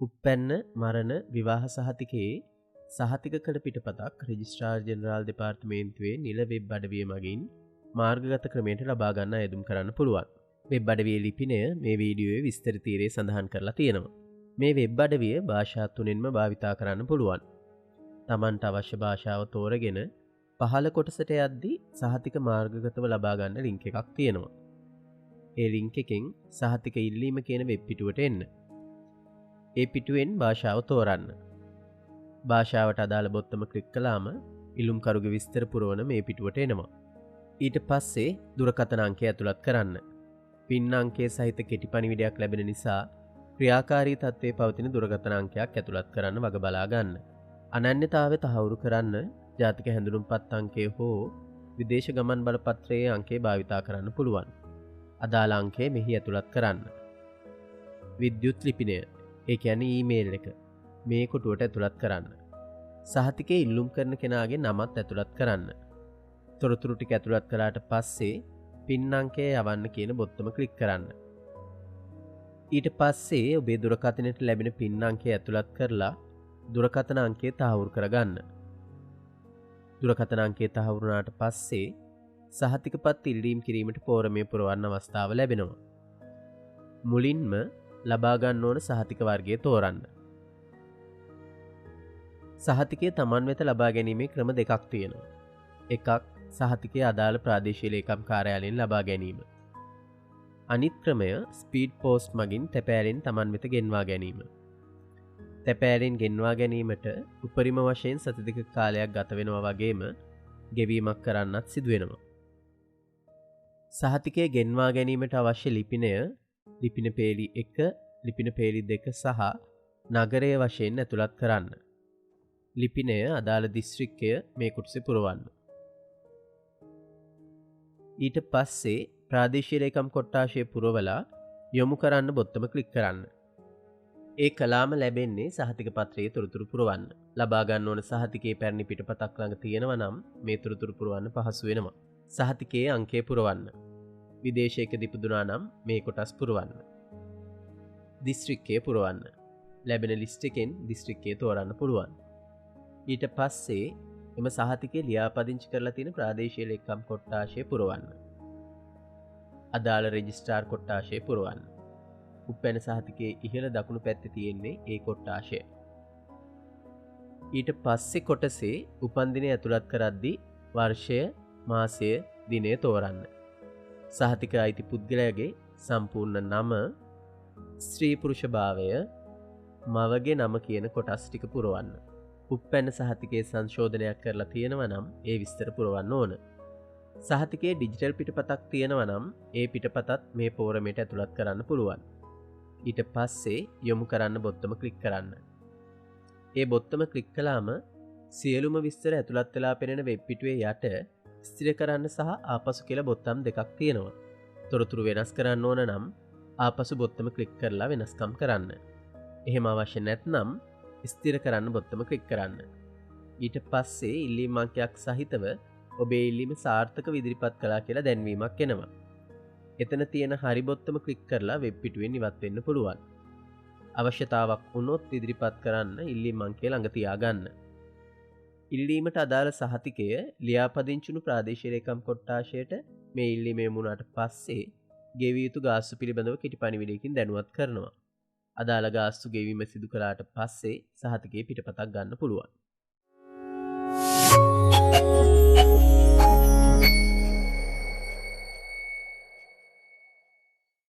උප්පැන්න මරණ විවාහ සහතිකයේ සහතික කළ පිටපතක් රෙජිස්ට්‍රාර් ජෙනරාල් දෙපාර්තමේන්තුවේ නිල වෙබ් අඩවිය මගින් මාර්ගගත ක්‍රමයට ලබාගන්න ඇදුම් කරන්න පුළුවන්. වෙබ් අඩවිය ලිපිනය මේ වීඩියෝවේ විස්තර තීරේ සඳහන් කරලා තියෙනවා. මේ වෙබ් අඩවිය භාෂාත්තුනෙන්ම භාවිතා කරන්න පුළුවන්. තමන්ට අවශ්‍ය භාෂාව තෝරගෙන පහල කොටසට යද්දි සහතික මාර්ගගතව ලබාගන්න ලිංක එකක් තියෙනවා. ඒ ලිංක එකෙන් සහතික ඉල්ලීම කියන වෙබ් පිටුවට එන්න. ඒ පිටුවෙන් භාෂාව තෝරන්න. භාෂාවට අදාළ බොත්තම කලික් කලාම ඉල්ලුම්කරුග විස්තර පුරුවන මේ පිටුවට එනවා. ඊට පස්සේ දුරකතන අංකය ඇතුළත් කරන්න. පින් අංකේ සහිත කෙටි පනිවිඩයක් ලැබෙන නිසා ක්‍රියාකාරී තත්ත්වය පවතින දුරගතන අංකයක් ඇතුළත් කරන්න වග බලාගන්න අනන්‍යතාව තහවුරු කරන්න ජාතික හැඳුරුම් පත් අංකේ හෝ විදේශ ගමන් බලපත්‍රයේ අංකේ භාවිතා කරන්න පුළුවන්. අදාළ අංකේ මෙහි ඇතුළත් කරන්න. විද්‍යුත් ලිපිනය ඒ ඇන ඊමේල් එක. මේ කොටුවට ඇතුළත් කරන්න. සහතිකේ ඉල්ලුම් කරන කෙනාගේ නමත් ඇතුළත් කරන්න. තොරතුරුටික ඇතුළත් කලාට පස්සේ පින්නංකය යවන්න කියන බොත්තම කලික් කරන්න. ඊට පස්සේ ඔබේ දුරකථනයට ලැබෙන පින්නංකය ඇතුළත් කරලා දුරකථන අංකේ තහවුරු කරගන්න. දුරකථන අංකේ තහවුරුණාට පස්සේ සහතිකපත් ඉල්ලීම් කිරීමට පෝරමය පුරවන්න අවස්ථාව ලැබෙනවා. මුලින්ම ලබාගන්න ඕන සහතික වර්ගය තෝරන්න. සහතිකය තමන් වෙත ලබා ගැනීමේ ක්‍රම දෙකක් තියෙනවා. එකක් සහතිකය අදාළ ප්‍රාදේශීලේකම් කාරයාලෙන් ලබා ගැනීම. අනිත් ක්‍රමය ස්පීඩ් පෝස්ට් මගින් තැපෑලෙන් තමන් වෙත ගෙන්වා ගැනීම. තැපෑලෙන් ගෙන්වා ගැනීමට උපරිම වශයෙන් සතිදික කාලයක් ගත වෙනවා වගේම ගෙවීමක් කරන්නත් සිදුවෙනවා. සහතිකය ගෙන්වා ගැනීමට අවශ්‍ය ලිපිනය ලිපින පේලි එක ලිපින පේලි දෙක සහ නගරය වශයෙන් ඇතුළත් කරන්න. ලිපිනය අදාළ දිස්ත්‍රික්කය මේ කුට්සි පුරුවන්න. ඊට පස්සේ ප්‍රාදේශීරයකම් කොට්ටාශය පුරවලා යොමු කරන්න බොත්තම කලික් කරන්න. ඒ කලාම ලැබෙන්නේ සහතික පත්‍රයේ තුරතුරු පුරුවන්න. ලබාගන්න ඕන සහතිකේ පැරණි පිට පතක් ළඟ තියෙනව නම් මේ තුරතුරු පුරුවන්න පහසු වෙනවා. සහතිකයේ අංකේ පුරවන්න. විදේශයක දිපුදුනා නම් මේ කොටස් පුරුවන්න. දිස්ත්‍රික්කය පුරුවන්න. ලැබෙන ලිස්්ටකෙන් දිස්ත්‍රික්කය තෝරන්න පුළුවන්. ඊට පස්සේ එම සහතිකේ ලියාපදිංචි කරලා තියෙන ප්‍රාදේශීල එක්කම් කොට්ටාශය පුරුවන්න. අදාළ රෙජිස්ටාර් කොට්ටාශය පුරුවන්න. උපැන සහතිකේ ඉහළ දකුණු පැත්ති තියෙන්නේ ඒ කොට්ටාශය. ඊට පස්සෙ කොටසේ උපන්දිනය ඇතුළත් කරද්දි වර්ෂය මාසය දිනය තෝරන්න. සහතික අයිති පුද්ගලයගේ සම්පූර්ණ නම ස්ත්‍රීපුරුෂ භාවය මවගේ නම කියන කොටස් ටික පුරුවන්න. උප්පැන්න සහතිකේ සංශෝධනයක් කරලා තියෙනව නම් ඒ විස්තර පුරුවන්න ඕන. සහතිකේ ඩිජිටල් පිටපතක් තියෙනව නම් ඒ පිටපතත් මේ පෝරමට ඇතුළත් කරන්න පුළුවන්. ඊට පස්සේ යොමු කරන්න බොත්තම කලික් කරන්න. ඒ බොත්තම කලික් කලාම සියලුම විස්තර ඇතුළත් වෙලා පෙනෙන වෙබ්පිටුවේ යට ස්තිර කරන්න සහ ආපසු කියල බොත්තම් දෙකක් තියෙනවා. තොරතුරු වෙනස් කරන්න ඕන නම් ආපසු බොත්තම කලික් කරලා වෙනස්කම් කරන්න. එහෙම අවශ්‍ය නැත්නම් ස්තිර කරන්න බොත්තම කලික් කරන්න. ඊට පස්සේ ඉල්ලීමංකයක් සහිතව ඔබේ ඉල්ලීම සාර්ථක විදිරිපත් කලා කියලා දැන්වීමක් එනවා. එතන තියෙන හරිබොත්තම කලික් කරලා වෙබ්පිටුවෙන් ඉවත්වෙන්න පුළුවන්. අවශ්‍යතාවක් වුණොත් ඉදිරිපත් කරන්න ඉල්ලි මංකේ ළඟතියාගන්න ඉල්ලීමට අදාළ සහතිකය ලියාපදිංචුණු ප්‍රාදේශයකම් කොට්ටාශයට මේ ඉල්ලිමේ මුණට පස්සේ ගෙවයුතු ගාස්සු පිළිබඳව කිටි පනිවිඩකින් දැනුවත් කරනවා. අදාළ ගාස්තු ගෙවීම සිදු කලාට පස්සේ සහතිකේ පිටපතක් ගන්න පුළුවන්.